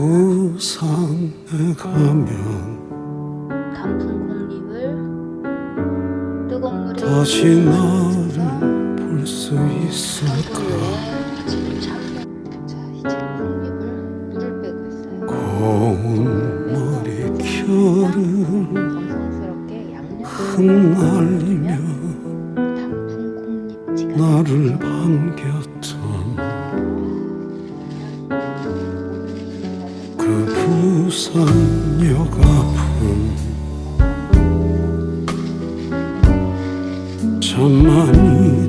부산에 가면 단풍 콩잎을 뜨거운 물에 다시 나를 볼 수 있을까. 고운 머리 결을 정성스럽게 양념을 흩날리며 나를 반겼던 그 부산역 앞은 참 많이